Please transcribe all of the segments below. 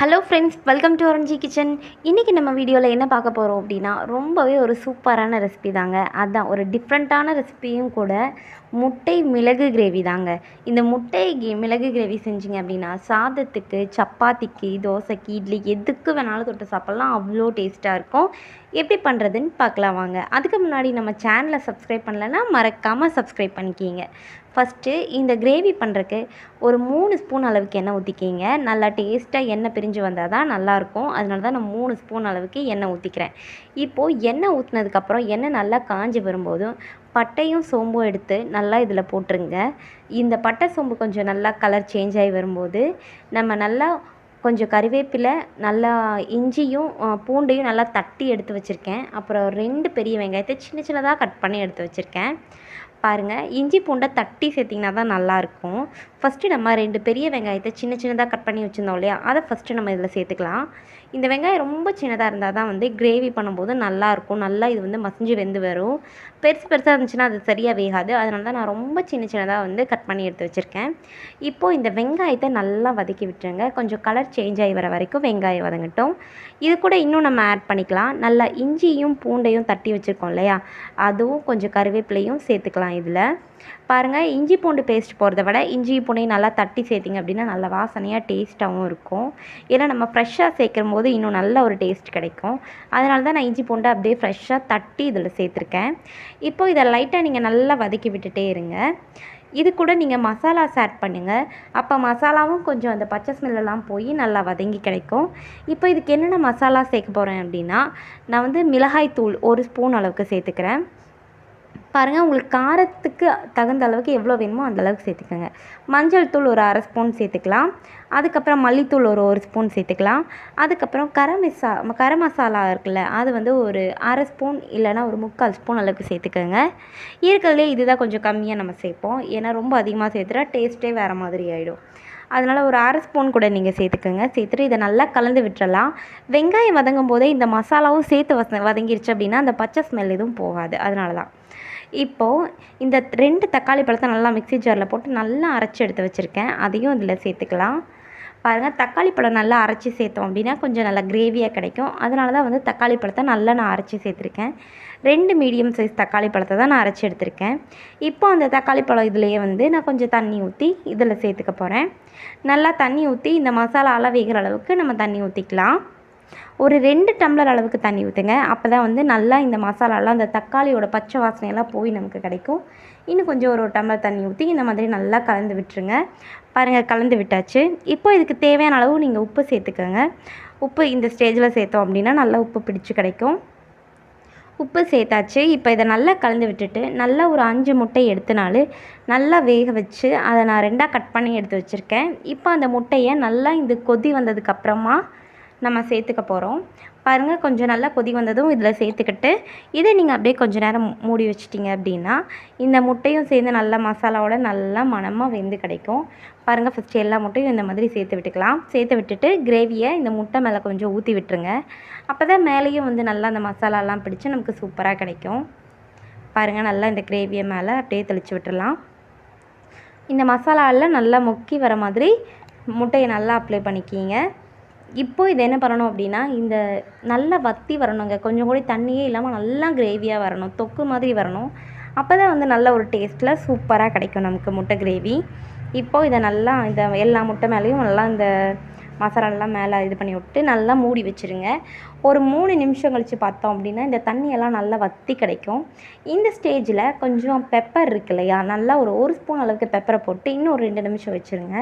Hello friends welcome to Oranji kitchen இன்றைக்கி நம்ம வீடியோவில் என்ன பார்க்க போகிறோம் அப்படின்னா ரொம்பவே ஒரு சூப்பரான ரெசிபி தாங்க. அதுதான் ஒரு டிஃப்ரெண்ட்டான ரெசிபியும் கூட முட்டை மிளகு கிரேவி தாங்க. இந்த முட்டை மிளகு கிரேவி செஞ்சீங்க அப்படின்னா சாதத்துக்கு சப்பாத்திக்கு தோசைக்கு இட்லி எதுக்கு வேணாலும் தொட்டு சாப்பிட்லாம். அவ்வளோ டேஸ்ட்டாக இருக்கும். எப்படி பண்ணுறதுன்னு பார்க்கலாம் வாங்க. அதுக்கு முன்னாடி நம்ம சேனலை சப்ஸ்கிரைப் பண்ணலைன்னா மறக்காமல் சப்ஸ்கிரைப் பண்ணிக்கிங்க. ஃபஸ்ட்டு இந்த கிரேவி பண்ணுறக்கு ஒரு மூணு ஸ்பூன் அளவுக்கு எண்ணெய் ஊற்றிக்கிங்க நல்லா டேஸ்ட்டாக எண்ணெய் பிரிஞ்சு வந்தால் தான் நல்லாயிருக்கும். அதனால தான் நான் மூணு ஸ்பூன் அளவுக்கு எண்ணெய் ஊற்றிக்கிறேன் இப்போது எண்ணெய் ஊற்றினதுக்கப்புறம் எண்ணெய் நல்லா காஞ்சி வரும்போதும் பட்டையும் சோம்பும் எடுத்து நல்லா இதில் போட்டுருங்க. இந்த பட்டை சோம்பு கொஞ்சம் நல்லா கலர் சேஞ்ச் ஆகி வரும்போது நம்ம நல்லா கொஞ்சம் கறிவேப்பிலை நல்லா இஞ்சியும் பூண்டையும் நல்லா தட்டி எடுத்து வச்சுருக்கேன். அப்புறம் ரெண்டு பெரிய வெங்காயத்தை சின்ன சின்னதாக கட் பண்ணி எடுத்து வச்சுருக்கேன். பாருங்கள் இஞ்சி பூண்டை தட்டி சேர்த்திங்கன்னா தான் நல்லாயிருக்கும். ஃபஸ்ட்டு நம்ம ரெண்டு பெரிய வெங்காயத்தை சின்ன சின்னதாக கட் பண்ணி வச்சுருந்தோம் இல்லையா? அதை ஃபஸ்ட்டு நம்ம இதில் சேர்த்துக்கலாம். இந்த வெங்காயம் ரொம்ப சின்னதாக இருந்தால் தான் வந்து கிரேவி பண்ணும்போது நல்லாயிருக்கும் நல்லா இது வந்து மசிஞ்சு வெந்து வரும். பெருசு பெருசாக இருந்துச்சுன்னா அது சரியாக வேகாது. அதனால தான் நான் ரொம்ப சின்ன சின்னதாக வந்து கட் பண்ணி எடுத்து வச்சுருக்கேன். இப்போது இந்த வெங்காயத்தை நல்லா வதக்கி விட்டுருங்க. கொஞ்சம் கலர் சேஞ்ச் ஆகி வர வரைக்கும் வெங்காயம் வதங்கட்டும். இது கூட இன்னும் நம்ம ஆட் பண்ணிக்கலாம். நல்லா இஞ்சியும் பூண்டையும் தட்டி வச்சுருக்கோம் இல்லையா? அதுவும் கொஞ்சம் கருவேப்பிலையும் சேர்த்துக்கலாம் இதில். பாருங்கள் இஞ்சி பூண்டு பேஸ்ட் போடுறத விட இஞ்சி பூண்டையும் நல்லா தட்டி சேர்த்திங்க அப்படின்னா நல்ல வாசனையாக டேஸ்ட்டாகவும் இருக்கும். ஏன்னா நம்ம ஃப்ரெஷ்ஷாக சேர்க்கும் போது இன்னும் நல்ல ஒரு டேஸ்ட் கிடைக்கும். அதனால தான் நான் இஞ்சி பூண்டை அப்படியே ஃப்ரெஷ்ஷாக தட்டி இதில் சேர்த்துருக்கேன். இப்போ இதை லைட்டாக நீங்கள் நல்லா வதக்கி விட்டுட்டே இருங்க. இது கூட நீங்கள் மசாலாஸ் ஆட் பண்ணுங்கள் அப்போ மசாலாவும் கொஞ்சம் அந்த பச்சை ஸ்மெல்லாம் போய் நல்லா வதங்கி கிடைக்கும். இப்போ இதுக்கு என்னென்ன மசாலா சேர்க்க போகிறேன் அப்படின்னா நான் வந்து மிளகாய் தூள் ஒரு ஸ்பூன் அளவுக்கு சேர்த்துக்கிறேன். பாருங்கள் உங்களுக்கு காரத்துக்கு தகுந்த அளவுக்கு எவ்வளோ வேணுமோ அந்தளவுக்கு சேர்த்துக்கோங்க. மஞ்சள் தூள் ஒரு அரை ஸ்பூன் சேர்த்துக்கலாம். அதுக்கப்புறம் மல்லித்தூள் ஒரு ஒரு ஸ்பூன் சேர்த்துக்கலாம். அதுக்கப்புறம் கரம் மிசா கரம் மசாலா இருக்குல்ல அது வந்து ஒரு அரை ஸ்பூன் இல்லைன்னா ஒரு முக்கால் ஸ்பூன் அளவுக்கு சேர்த்துக்கோங்க. இருக்கிறதுலே இதுதான் கொஞ்சம் கம்மியாக நம்ம சேர்ப்போம். ஏன்னா ரொம்ப அதிகமாக சேர்த்துட்டா டேஸ்ட்டே வேறு மாதிரி ஆகிடும் அதனால் ஒரு அரை ஸ்பூன் கூட நீங்கள் சேர்த்துக்கோங்க. சேர்த்துட்டு இதை நல்லா கலந்து விட்டுறலாம். வெங்காயம் வதங்கும் போதே இந்த மசாலாவும் சேர்த்து வச வதங்கிருச்சு அப்படின்னா அந்த பச்சை ஸ்மெல் எதுவும் போகாது. அதனால தான் இப்போது இந்த ரெண்டு தக்காளி பழத்தை நல்லா மிக்ஸி ஜாரில் போட்டு நல்லா அரைச்சி எடுத்து வச்சுருக்கேன். அதையும் இதில் சேர்த்துக்கலாம். பாருங்கள் தக்காளி பழம் நல்லா அரைச்சி சேர்த்தோம் அப்படின்னா கொஞ்சம் நல்லா கிரேவியாக கிடைக்கும். அதனால தான் வந்து தக்காளி பழத்தை நல்லா நான் அரைச்சி சேர்த்துருக்கேன். ரெண்டு மீடியம் சைஸ் தக்காளி பழத்தை தான் நான் அரைச்சி எடுத்திருக்கேன். இப்போ அந்த தக்காளி பழம் இதுலேயே வந்து நான் கொஞ்சம் தண்ணி ஊற்றி இதில் சேர்த்துக்க போகிறேன் நல்லா தண்ணி ஊற்றி இந்த மசாலாலாம் வேகிற அளவுக்கு நம்ம தண்ணி ஊற்றிக்கலாம் ஒரு ரெண்டு டம்ளர் அளவுக்கு தண்ணி ஊற்றுங்க அப்போ தான் வந்து நல்லா இந்த மசாலாலாம் அந்த தக்காளியோட பச்சை வாசனையெல்லாம் போய் நமக்கு கிடைக்கும். இன்னும் கொஞ்சம் ஒரு ஒரு டம்ளர் தண்ணி ஊற்றி இந்த மாதிரி நல்லா கலந்து விட்டுருங்க. பாருங்கள் கலந்து விட்டாச்சு. இப்போ இதுக்கு தேவையான அளவு நீங்கள் உப்பு சேர்த்துக்கோங்க. உப்பு இந்த ஸ்டேஜில் சேர்த்தோம் அப்படின்னா நல்லா உப்பு பிடிச்சு கிடைக்கும். உப்பு சேர்த்தாச்சு. இப்போ இதை நல்லா கலந்து விட்டுட்டு நல்லா ஒரு அஞ்சு முட்டை எடுத்தனாலும் நல்லா வேக வச்சு அதை நான் ரெண்டாக கட் பண்ணி எடுத்து வச்சுருக்கேன். இப்போ அந்த முட்டையை நல்லா இந்த கொதி வந்ததுக்கப்புறமா நம்ம சேர்த்துக்க போகிறோம் பாருங்கள் கொஞ்சம் நல்லா கொதி வந்ததும் இதில் சேர்த்துக்கிட்டு இதை நீங்கள் அப்படியே கொஞ்சம் நேரம் மூடி வச்சிட்டிங்க அப்படின்னா இந்த முட்டையும் சேர்ந்து நல்லா மசாலாவோட நல்லா மணமாக வெந்து கிடைக்கும். பாருங்கள் ஃபஸ்ட்டு எல்லா முட்டையும் இந்த மாதிரி சேர்த்து விட்டுக்கலாம். சேர்த்து விட்டுட்டு கிரேவியை இந்த முட்டை மேலே கொஞ்சம் ஊற்றி விட்டுருங்க. அப்போ தான் மேலேயும் வந்து நல்லா அந்த மசாலாலாம் பிடிச்சு நமக்கு சூப்பராக கிடைக்கும். பாருங்கள் நல்லா இந்த கிரேவியை மேலே அப்படியே தெளித்து விட்டுடலாம் இந்த மசாலாவில் நல்லா முக்கி வர மாதிரி முட்டையை நல்லா அப்ளை பண்ணிக்கிங்க. இப்போ இது என்ன பண்ணணும் அப்படின்னா இந்த நல்லா வத்தி வரணுங்க. கொஞ்சம் கூட தண்ணியே இல்லாமல் நல்லா கிரேவியாக வரணும். தொக்கு மாதிரி வரணும். அப்போ தான் வந்து நல்ல ஒரு டேஸ்ட்டில் சூப்பராக கிடைக்கும் நமக்கு முட்டை கிரேவி இப்போது இதை நல்லா இந்த எல்லா முட்டை மேலேயும் நல்லா இந்த மசாலாலாம் மேலே இது பண்ணி விட்டு நல்லா மூடி வச்சுருங்க. ஒரு மூணு நிமிஷம் கழித்து பார்த்தோம் அப்படின்னா இந்த தண்ணியெல்லாம் நல்லா வத்தி கிடைக்கும். இந்த ஸ்டேஜில் கொஞ்சம் பெப்பர் இருக்கு இல்லையா? நல்லா ஒரு ஒரு ஸ்பூன் அளவுக்கு பெப்பரை போட்டு இன்னும் ஒரு ரெண்டு நிமிஷம் வச்சுருங்க.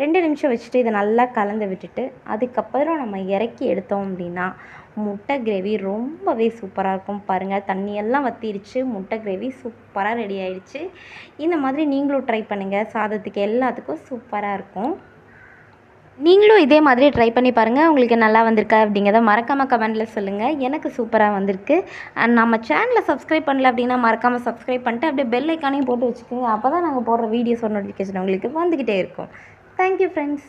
ரெண்டு நிமிஷம் வச்சுட்டு இதை நல்லா கலந்து விட்டுட்டு அதுக்கப்புறம் நம்ம இறக்கி எடுத்தோம் அப்படின்னா முட்டை கிரேவி ரொம்பவே சூப்பராக இருக்கும். பாருங்கள் தண்ணியெல்லாம் வற்றிருச்சு முட்டை கிரேவி சூப்பராக ரெடி ஆயிடுச்சு. இந்த மாதிரி நீங்களும் ட்ரை பண்ணுங்கள் சாதத்துக்கு எல்லாத்துக்கும் சூப்பராக இருக்கும். நீங்களும் இதே மாதிரி ட்ரை பண்ணி பாருங்கள் உங்களுக்கு நல்லா வந்திருக்கா அப்படிங்கிறத மறக்காமல் கமெண்ட்டில் சொல்லுங்கள் எனக்கு சூப்பராக வந்திருக்கு. அண்ட் நம்ம சேனலை சப்ஸ்கிரைப் பண்ணல அப்படின்னா மறக்காமல் சப்ஸ்கிரைப் பண்ணிட்டு அப்படியே பெல் ஐக்கானையும் போட்டு வச்சுக்கோங்க. அப்போ தான் நாங்கள் போடுற வீடியோஸோட நோட்டிஃபிகேஷன் உங்களுக்கு வந்துக்கிட்டே இருக்கும். Thank you friends